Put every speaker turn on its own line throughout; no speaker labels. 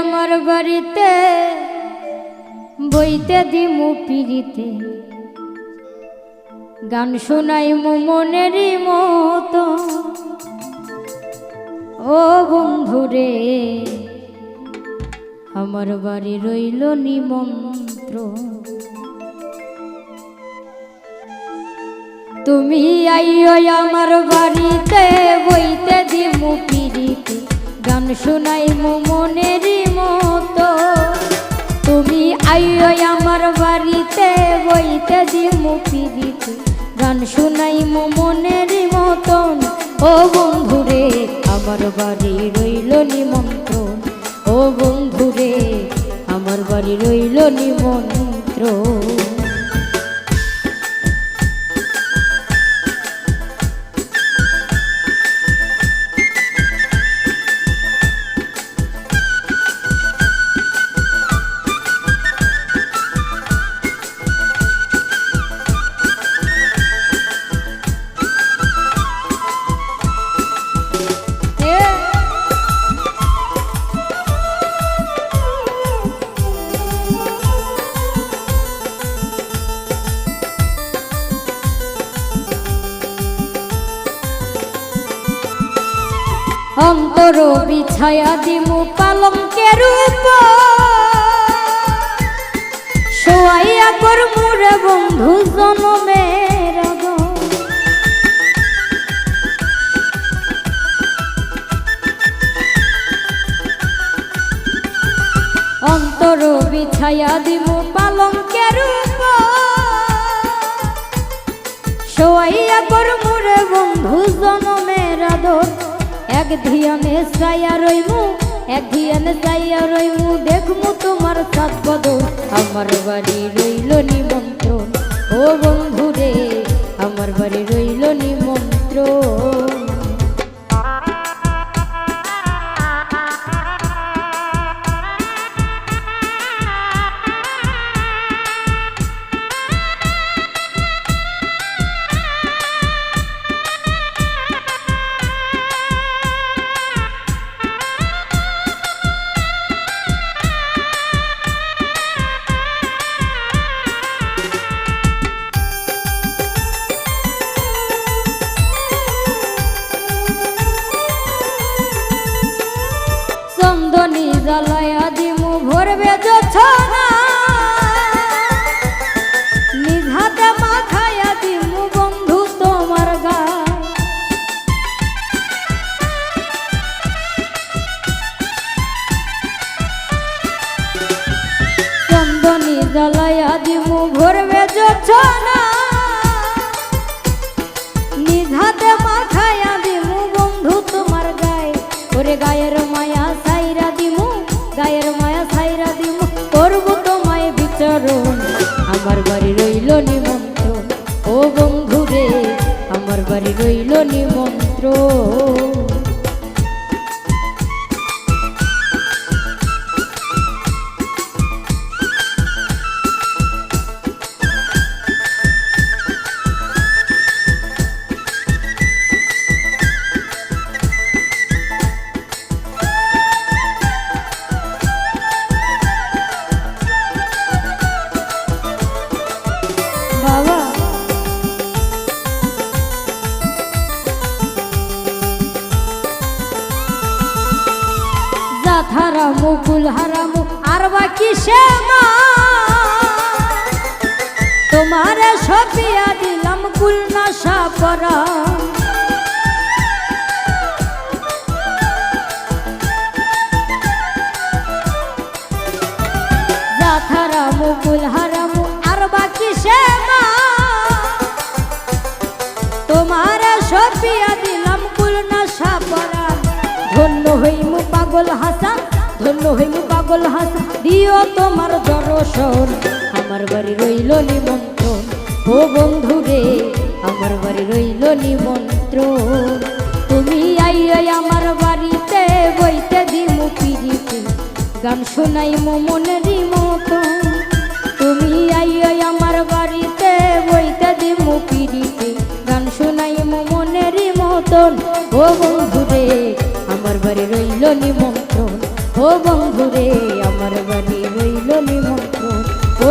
আমার বাড়িতে, বইতে দিমু পিড়িতে। গান শোনাই মু মনেরই মতো। ও বন্ধুরে, আমার বাড়ি রইল নিমন্ত্র তুমি আইও আমার বাড়িতে, বইতে দিমু পিড়িতে। গান শোনাই মু মনেরই মতো। তুমি আইও আমার বাড়িতে, বইতে দিমু পিড়িতে গান শোনাই মু মনেরই মতন। ও বন্ধুরে, আমার বাড়ি রইল নিমন্ত্রণ। ও বন্ধুরে, আমার বাড়ি রইল নিমন্ত্রণ। অন্তর বিছায়া দিমু পালঙ্কের উপর শোয়াইয়া কর মুরে বন্ধু জনমের। অন্তর বিছায়া দিমু পালঙ্কের উপর শোয়াইয়া কর মুরে বন্ধু আদর এক ধিয়ানে সাইয়া রইমু এক ধিয়ানে সাইয়া রইমু। দেখমু তোমার সাত বদল আমার বাড়ি দিমু ভরবে যোছনা নিজ হাতে মাখায়া দিমু বন্ধু তোমার গায়ে। ওরে গায়ের মায়া সাইরা দিমু, গায়ের মায়া সাইরা দিমু। করব তোমায় বিচরণ, আমার বাড়ি রইল নিমন্ত্রণ। ও বন্ধু রে আমার বাড়ি রইল নিমন্ত্রণ। বাকি শ্যামা তোমার সপিয়া দিলাম কুল নাশা পরা জাথারা মুকুল হারামু আর বাকি শ্যামা তোমার সপিয়া দিলাম কুল নাশা পরা ধন্য হইমু পাগল হাসান ধন্য হইমু পাগল হাসান দিও তোমার দর্শন আমার বাড়ি রইল নিমন্ত্রণ। ও বন্ধু রে আমার বাড়ি রইল নিমন্ত্রণ। তুমি আইয় আমার বাড়িতে বইতে দিমু পিড়িতে গান শোনাই মনেরই মতন। তুমি আইয় আমার বাড়িতে বইতে দিমু পিড়িতে গান শোনাই মনেরই মতন। ও বন্ধু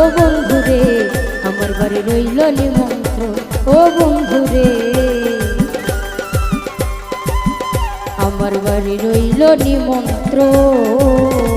ও বন্ধুরে আমার বাড়ি রইল নিমন্ত্র ও বন্ধুরে আমার বাড়ি রইল নিমন্ত্রণ।